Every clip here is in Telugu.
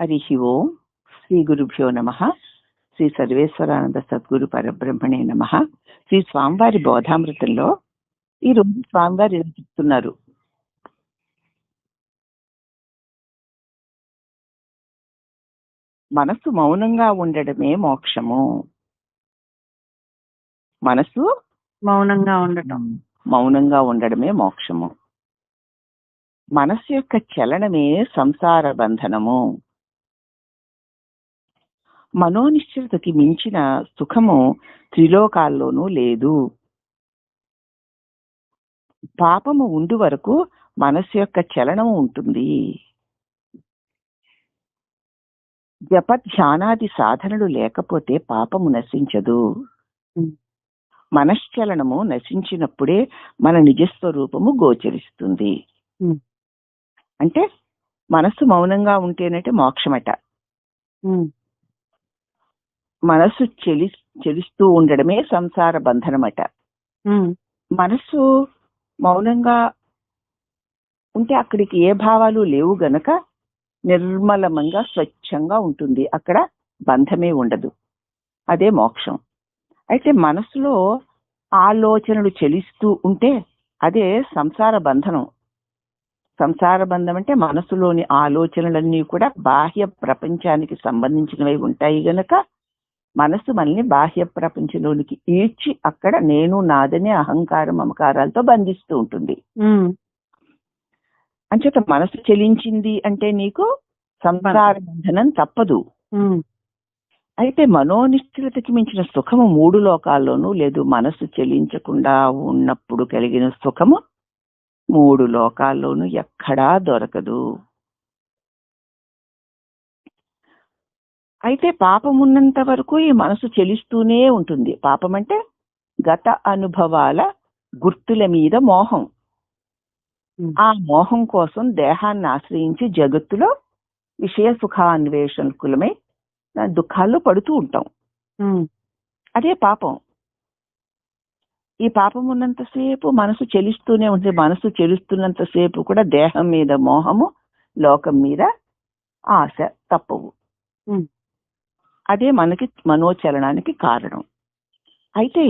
హరి ఓం శ్రీ గురుభ్యో నమ శ్రీ సర్వేశ్వరానంద సద్గురు పరబ్రహ్మణే నమ శ్రీ స్వామివారి బోధామృతంలో ఈ రోజు స్వామివారు ఇలా చెప్తున్నారు. మనసు మౌనంగా ఉండడమే మోక్షము. మనసు మౌనంగా ఉండటం. మౌనంగా ఉండడమే మోక్షము. మనస్సు యొక్క చలనమే సంసార బంధనము. మనోనిశ్చలతకి మించిన సుఖము త్రిలోకాల్లోనూ లేదు. పాపము ఉండు వరకు మనస్సు యొక్క చలనము ఉంటుంది. జప ధ్యానాది సాధనలు లేకపోతే పాపము నశించదు. మనశ్చలనము నశించినప్పుడే మన నిజస్వరూపము గోచరిస్తుంది. అంటే మనస్సు మౌనంగా ఉంటేనంటే మోక్షమట. మనస్సు చెలి చెలిస్తూ ఉండడమే సంసార బంధనమట. మనస్సు మౌనంగా ఉంటే అక్కడికి ఏ భావాలు లేవు గనక నిర్మలమంగా స్వచ్ఛంగా ఉంటుంది. అక్కడ బంధమే ఉండదు. అదే మోక్షం. అయితే మనసులో ఆలోచనలు చెలిస్తూ ఉంటే అదే సంసార బంధనం. సంసార బంధం అంటే మనసులోని ఆలోచనలన్నీ కూడా బాహ్య ప్రపంచానికి సంబంధించినవి ఉంటాయి గనక మనసు మనల్ని బాహ్య ప్రపంచంలోనికి ఈడ్చి అక్కడ నేను నాదనే అహంకారం మమకారాలతో బంధిస్తూ ఉంటుంది. అంచేత మనసు చెలించింది అంటే నీకు సంసార బంధనం తప్పదు. అయితే మనోనిశ్చలతకి మించిన సుఖము మూడు లోకాల్లోనూ లేదు. మనసు చెలించకుండా ఉన్నప్పుడు కలిగిన సుఖము మూడు లోకాల్లోనూ ఎక్కడా దొరకదు. అయితే పాపం ఉన్నంత వరకు ఈ మనసు చెలిస్తూనే ఉంటుంది. పాపం అంటే గత అనుభవాల గుర్తుల మీద మోహం. ఆ మోహం కోసం దేహాన్ని ఆశ్రయించి జగత్తులో విషయ సుఖాన్వేషణకులమై దుఃఖాల్లో పడుతూ ఉంటాం. అదే పాపం. ఈ పాపం ఉన్నంతసేపు మనసు చెలిస్తూనే ఉంటుంది. మనసు చెలుస్తున్నంతసేపు కూడా దేహం మీద మోహము లోకం మీద ఆశ తప్పవు. అదే మనకి మనోచలనానికి కారణం. అయితే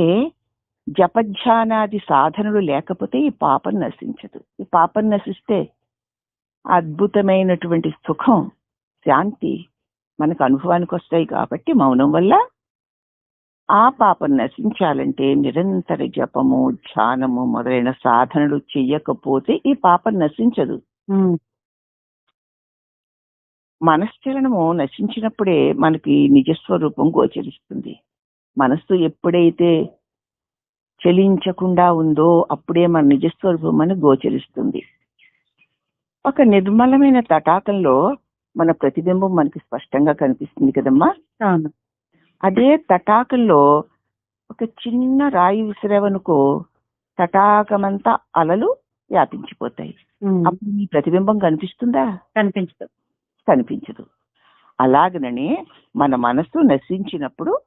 జపధ్యానాది సాధనలు లేకపోతే ఈ పాపం నశించదు. ఈ పాపం నశిస్తే అద్భుతమైనటువంటి సుఖం శాంతి మనకు అనుభవానికి వస్తాయి కాబట్టి మౌనం వల్ల ఆ పాపం నశించాలంటే నిరంతర జపము ధ్యానము మొదలైన సాధనలు చెయ్యకపోతే ఈ పాపం నశించదు. మనశ్చలనము నశించినప్పుడే మనకి నిజస్వరూపం గోచరిస్తుంది. మనస్సు ఎప్పుడైతే చలించకుండా ఉందో అప్పుడే మన నిజస్వరూపం అని గోచరిస్తుంది. ఒక నిర్మలమైన తటాకంలో మన ప్రతిబింబం మనకి స్పష్టంగా కనిపిస్తుంది కదమ్మా? అదే తటాకంలో ఒక చిన్న రాయి విసిరేవనుకో తటాకమంతా అలలు వ్యాపించిపోతాయి. అప్పుడు నీ ప్రతిబింబం కనిపిస్తుందా? కనిపించదు. కనిపించదు. అలాగననే మన మనసు నశించినప్పుడు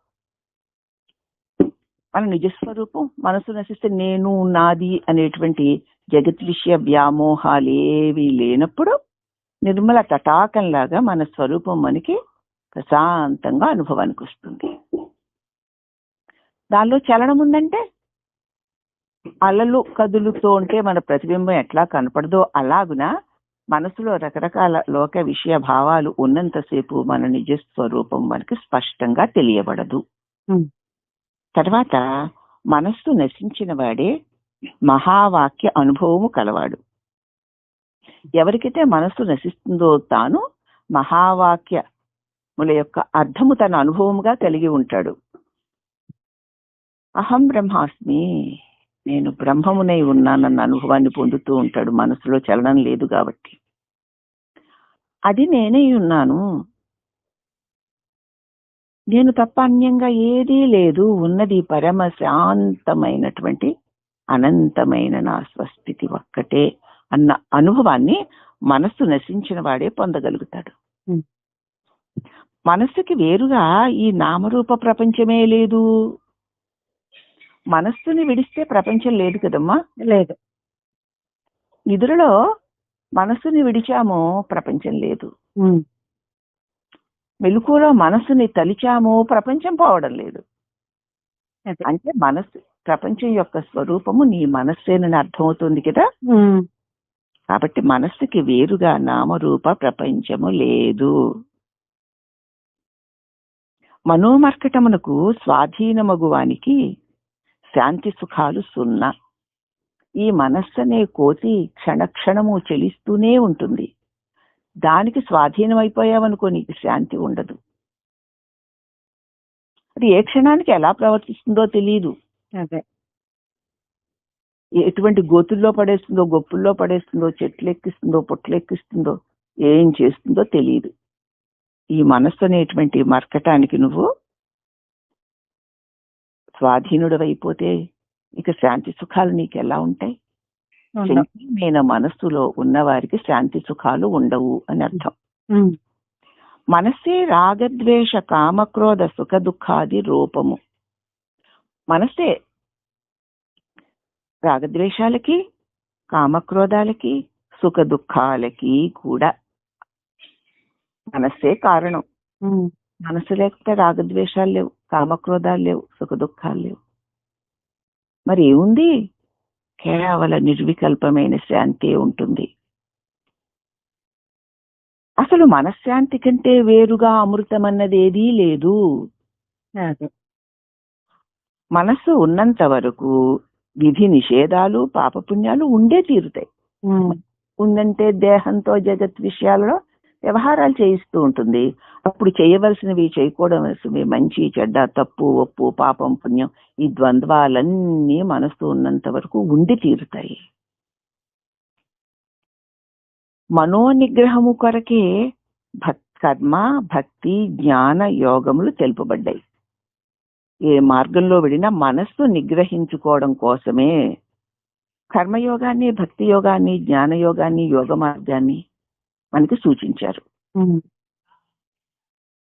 మన నిజస్వరూపం మనసు నశిస్తే నేను నాది అనేటువంటి జగత్ విషయ వ్యామోహాలు ఏవి లేనప్పుడు నిర్మల తటాకంలాగా మన స్వరూపం మనకి ప్రశాంతంగా అనుభవానికి వస్తుంది. దానిలో చలనం ఉందంటే? అలలు కదులుతూ ఉంటే మన ప్రతిబింబం ఎట్లా కనపడదో అలాగున? మనసులో రకరకాల లోక విషయ భావాలు ఉన్నంతసేపు మన నిజ స్వరూపం మనకి స్పష్టంగా తెలియబడదు. తర్వాత మనస్సు నశించిన వాడే మహావాక్య అనుభవము కలవాడు. ఎవరికైతే మనస్సు నశిస్తుందో తాను మహావాక్యముల యొక్క అర్థము తన అనుభవముగా కలిగి ఉంటాడు. అహం బ్రహ్మాస్మి నేను బ్రహ్మమునై ఉన్నానన్న అనుభవాన్ని పొందుతూ ఉంటాడు. మనసులో చలనం లేదు కాబట్టి. అది నేనే ఉన్నాను. నేను తప్ప అన్యంగా ఏదీ లేదు. ఉన్నది పరమ శాంతమైనటువంటి అనంతమైన నా స్వస్థితి ఒక్కటే అన్న అనుభవాన్ని మనస్సు నశించిన వాడే పొందగలుగుతాడు. మనస్సుకి వేరుగా ఈ నామరూప ప్రపంచమే లేదు. మనస్సుని విడిస్తే ప్రపంచం లేదు కదమ్మా. లేదు. నిధులలో మనస్సుని విడిచామో ప్రపంచం లేదు. మెలకులో మనసుని తలిచాము ప్రపంచం పోవడం లేదు. అంటే మనస్సు ప్రపంచం యొక్క స్వరూపము నీ మనస్సేనని అర్థమవుతుంది కదా. కాబట్టి మనస్సుకి వేరుగా నామరూప ప్రపంచము లేదు. మనోమర్కటమునకు స్వాధీనమగువానికి శాంతి సుఖాలు సున్నా. ఈ మనస్సు అనే కోతి క్షణక్షణము చెలిస్తూనే ఉంటుంది. దానికి స్వాధీనం అయిపోయావనుకో నీకు శాంతి ఉండదు. అది ఏ క్షణానికి ఎలా ప్రవర్తిస్తుందో తెలియదు అదే. ఎటువంటి గోతుల్లో పడేస్తుందో గొప్పుల్లో పడేస్తుందో చెట్లు ఎక్కిస్తుందో పొట్లు ఎక్కిస్తుందో ఏం చేస్తుందో తెలియదు ఈ మనస్సు అనేటువంటి మర్కటానికి నువ్వు స్వాధీనుడవైపోతే ఇక శాంతి సుఖాలు నీకు ఎలా ఉంటాయి. చంచలమైన మనస్సులో ఉన్న వారికి శాంతి సుఖాలు ఉండవు అని అర్థం. మనస్సే రాగద్వేష కామక్రోధ సుఖ దుఃఖాది రూపము. మనస్సే రాగద్వేషాలకి కామక్రోధాలకి సుఖ దుఃఖాలకి కూడా మనస్సే కారణం. మనసు లేకపోతే రాగద్వేషాలు లేవు కామక్రోధాలు లేవు సుఖ దుఃఖాలు లేవు. మరి ఏముంది? కేవల నిర్వికల్పమైన శాంతి ఉంటుంది. అసలు మనశ్శాంతి కంటే వేరుగా అమృతం అన్నది ఏదీ లేదు మనస్సు ఉన్నంత వరకు విధి నిషేధాలు పాపపుణ్యాలు ఉండే తీరుతాయి. ఉందంటే దేహంతో జగత్ విషయాలలో వ్యవహారాలు చేయిస్తూ ఉంటుంది. అప్పుడు చేయవలసినవి చేయకూడవలసినవి మంచి చెడ్డ తప్పు ఒప్పు పాపం పుణ్యం ఈ ద్వంద్వాలన్నీ మనసు ఉన్నంత వరకు ఉండి తీరుతాయి. మనోనిగ్రహము కొరకే భక్ కర్మ భక్తి జ్ఞాన యోగములు తెలుపబడ్డాయి. ఏ మార్గంలో వెళ్ళినా మనస్సు నిగ్రహించుకోవడం కోసమే. కర్మయోగాన్ని భక్తి యోగాన్ని జ్ఞాన యోగాన్ని యోగ మార్గాన్ని మనకి సూచించారు.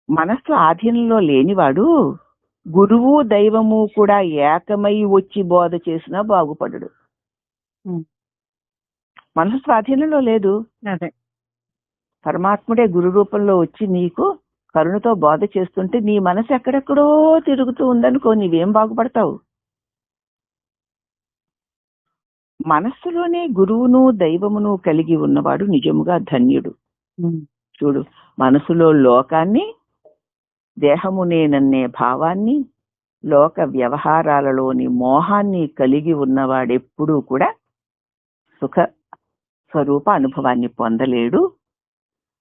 మనస్సు ఆధీనంలో లేనివాడు గురువు దైవము కూడా ఏకమై వచ్చి బోధ చేసినా బాగుపడడు. మనసు స్వాధీనంలో లేదు. పరమాత్ముడే గురు రూపంలో వచ్చి నీకు కరుణతో బోధ చేస్తుంటే నీ మనసు ఎక్కడెక్కడో తిరుగుతూ ఉందనుకో నీవేం బాగుపడతావు? మనస్సులోనే గురువును దైవమును కలిగి ఉన్నవాడు నిజముగా ధన్యుడు. చూడు మనసులో లోకాన్ని దేహము నేనన్నే భావాన్ని లోక వ్యవహారాలలోని మోహాన్ని కలిగి ఉన్నవాడెప్పుడూ కూడా సుఖ స్వరూప అనుభవాన్ని పొందలేడు.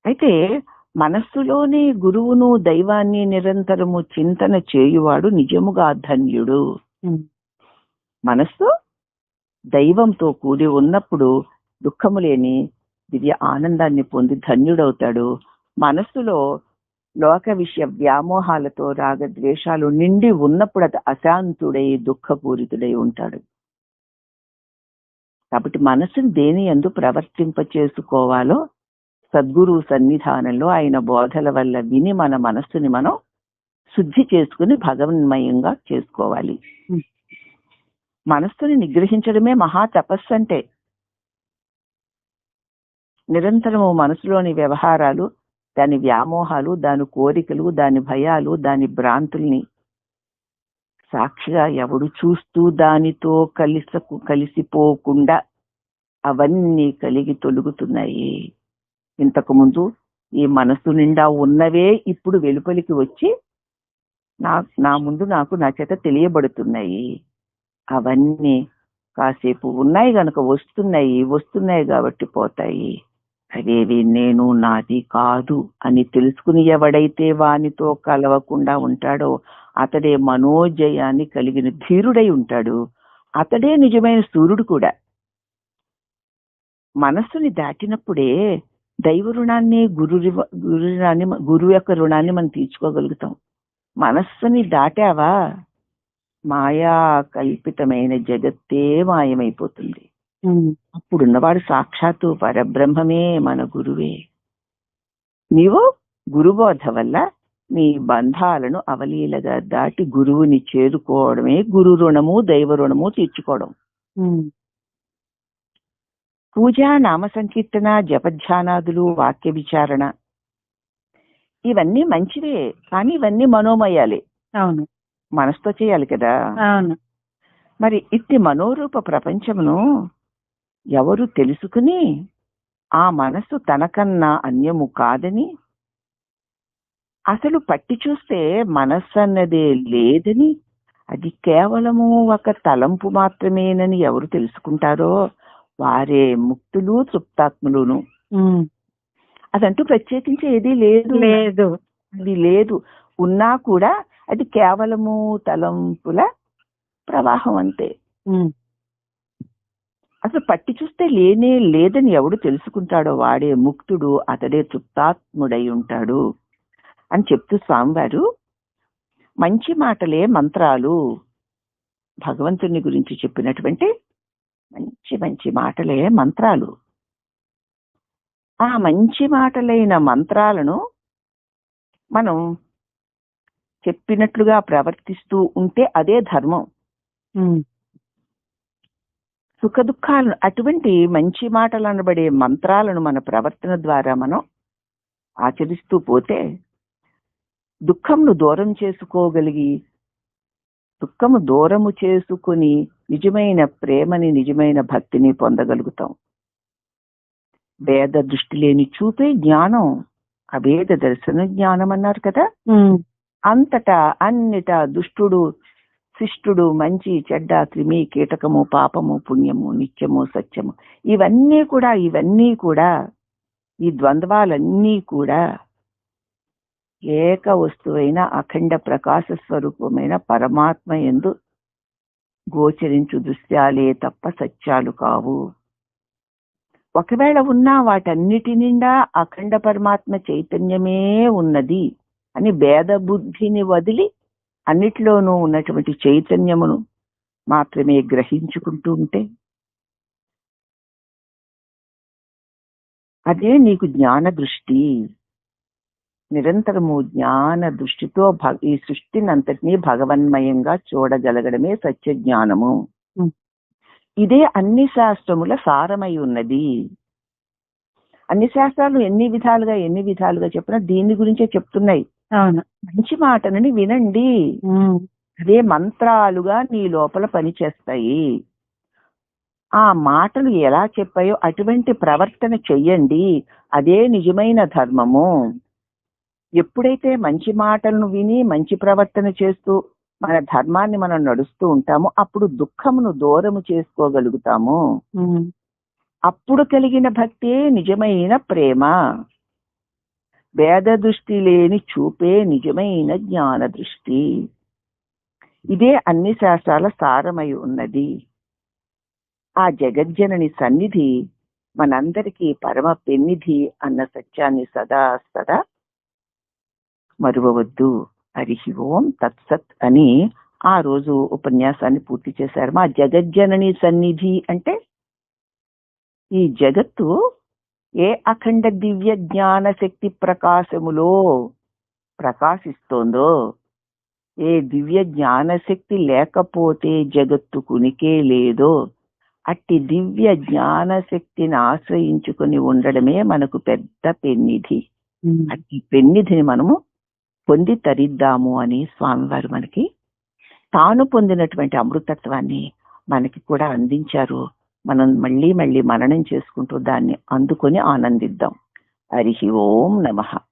అయితే మనస్సులోనే గురువును దైవాన్ని నిరంతరము చింతన చేయువాడు నిజముగా ధన్యుడు. మనస్సు దైవంతో కూడి ఉన్నప్పుడు దుఃఖము లేని దివ్య ఆనందాన్ని పొంది ధన్యుడవుతాడు. మనస్సులో లోక విషయ వ్యామోహాలతో రాగద్వేషాలు నిండి ఉన్నప్పుడు అది అశాంతుడై దుఃఖపూరితుడై ఉంటాడు. కాబట్టి మనసుని దేని ఎందు ప్రవర్తింప చేసుకోవాలో సద్గురు సన్నిధానంలో ఆయన బోధల వల్ల విని మన మనస్సుని మనం శుద్ధి చేసుకుని భగవన్మయంగా చేసుకోవాలి. మనస్సుని నిగ్రహించడమే మహా తపస్సు అంటే. నిరంతరము మనసులోని వ్యవహారాలు దాని వ్యామోహాలు దాని కోరికలు దాని భయాలు దాని భ్రాంతుల్ని సాక్షిగా ఎవడు చూస్తూ దానితో కలిసకు కలిసిపోకుండా అవన్నీ కలిగి తొలుగుతున్నాయి. ఇంతకుముందు ఈ మనసు నిండా ఉన్నవే ఇప్పుడు వెలుపలికి వచ్చి నా నా ముందు నాకు నా చేత తెలియబడుతున్నాయి. అవన్నీ కాసేపు ఉన్నాయి గనక వస్తున్నాయి వస్తున్నాయి కాబట్టి పోతాయి. అవేవి నేను నాది కాదు అని తెలుసుకుని ఎవడైతే వానితో కలవకుండా ఉంటాడో అతడే మనోజయాన్ని కలిగిన ధీరుడై ఉంటాడు. అతడే నిజమైన సూర్యుడు కూడా. మనస్సుని దాటినప్పుడే దైవ రుణాన్ని గురు గురు రుణాన్ని గురువు యొక్క రుణాన్ని మనం తీర్చుకోగలుగుతాం. మనస్సుని దాటావా? మాయా కల్పితమైన జగత్తే మాయమైపోతుంది. అప్పుడున్నవాడు సాక్షాత్తు పరబ్రహ్మమే మన గురువే. నీవు గురుబోధ వల్ల నీ బంధాలను అవలీలగా దాటి గురువుని చేరుకోవడమే గురు రుణము దైవ రుణము తీర్చుకోవడం. పూజ నామ సంకీర్తన జపధ్యానాదులు వాక్య విచారణ ఇవన్నీ మంచివే కానీ ఇవన్నీ మనోమయాలే. అవును. మనసుతో చేయాలి కదా. అవును. మరి ఇట్టి మనోరూప ప్రపంచమును ఎవరు తెలుసుకుని ఆ మనసు తనకన్నా అన్యము కాదని అసలు పట్టి చూస్తే మనస్సు అన్నదే లేదని అది కేవలము ఒక తలంపు మాత్రమేనని ఎవరు తెలుసుకుంటారో వారే ముక్తులు తృప్తాత్ములును. అదంటూ ప్రత్యేకించి ఏదీ లేదు. లేదు. అది లేదు. ఉన్నా కూడా అది కేవలము తలంపుల ప్రవాహం అంతే. అసలు పట్టి చూస్తే లేనే లేదని ఎవడు తెలుసుకుంటాడో? వాడే ముక్తుడు అతడే తృప్తాత్ముడై ఉంటాడు అని చెప్తూ స్వామివారు మంచి మాటలే మంత్రాలు. భగవంతుని గురించి చెప్పినటువంటి మంచి మంచి మాటలే మంత్రాలు. ఆ మంచి మాటలైన మంత్రాలను మనం చెప్పినట్లుగా ప్రవర్తిస్తూ ఉంటే అదే ధర్మం. సుఖ దుఃఖాలను అటువంటి మంచి మాటలు అనబడే మంత్రాలను మన ప్రవర్తన ద్వారా మనం ఆచరిస్తూ పోతే దుఃఖంను దూరం చేసుకోగలిగి దుఃఖము దూరము చేసుకుని నిజమైన ప్రేమని నిజమైన భక్తిని పొందగలుగుతాం భేద దృష్టి లేని చూపే జ్ఞానం అభేద దర్శన జ్ఞానం అన్నారు కదా. అంతటా అన్నిటా దుష్టుడు శిష్టుడు మంచి చెడ్డ క్రిమి కీటకము పాపము పుణ్యము నిత్యము సత్యము. ఇవన్నీ కూడా ఇవన్నీ కూడా ఈ ద్వంద్వాలన్నీ కూడా ఏక వస్తువైన అఖండ ప్రకాశ స్వరూపమైన పరమాత్మ ఎందు గోచరించు దృశ్యాలే తప్ప సత్యాలు కావు. ఒకవేళ ఉన్నా వాటన్నిటి నిండా అఖండ పరమాత్మ చైతన్యమే ఉన్నది. అని భేద బుద్ధిని వదిలి అన్నిటిలోనూ ఉన్నటువంటి చైతన్యమును మాత్రమే గ్రహించుకుంటూ ఉంటే అదే నీకు జ్ఞాన దృష్టి నిరంతరము జ్ఞాన దృష్టితో ఈ సృష్టిని అంతటినీ భగవన్మయంగా చూడగలగడమే సత్య జ్ఞానము. ఇదే అన్ని శాస్త్రముల సారమై ఉన్నది. అన్ని శాస్త్రాలు ఎన్ని విధాలుగా ఎన్ని విధాలుగా చెప్పినా దీని గురించే చెప్తున్నాయి. అవును. మంచి మాటలని వినండి. అదే మంత్రాలుగా నీ లోపల పనిచేస్తాయి ఆ మాటలు ఎలా చెప్పాయో అటువంటి ప్రవర్తన చెయ్యండి. అదే నిజమైన ధర్మము. ఎప్పుడైతే మంచి మాటలను విని మంచి ప్రవర్తన చేస్తూ మన ధర్మాన్ని మనం నడుస్తూ ఉంటామో అప్పుడు దుఃఖమును దూరము చేసుకోగలుగుతాము. అప్పుడు కలిగిన భక్తే నిజమైన ప్రేమ. భేద దృష్టి లేని చూపే నిజమైన జ్ఞాన దృష్టి ఇదే అన్ని శాస్త్రాల సారమై ఉన్నది ఆ జగజ్జనని సన్నిధి మనందరికీ పరమ పెన్నిధి అన్న సత్యాన్ని సదా సదా మరువవద్దు హరి ఓం తత్సత్ అని ఆ రోజు ఉపన్యాసాన్ని పూర్తి చేశారు. మా జగజ్జనని సన్నిధి అంటే ఈ జగత్తు ఏ అఖండ దివ్య జ్ఞాన శక్తి ప్రకాశములో ప్రకాశిస్తోందో ఏ దివ్య జ్ఞాన శక్తి లేకపోతే జగత్తు కునికే లేదో అట్టి దివ్య జ్ఞాన శక్తిని ఆశ్రయించుకుని ఉండడమే మనకు పెద్ద పెన్నిధి. అట్టి పెన్నిధిని మనము పొంది తరిద్దాము అని స్వామివారు మనకి తాను పొందినటువంటి అమృతత్వాన్ని మనకి కూడా అందించారు మనం మళ్ళీ మళ్ళీ మననం చేసుకుంటూ దాన్ని అందుకొని ఆనందిద్దాం. హరి ఓం నమః.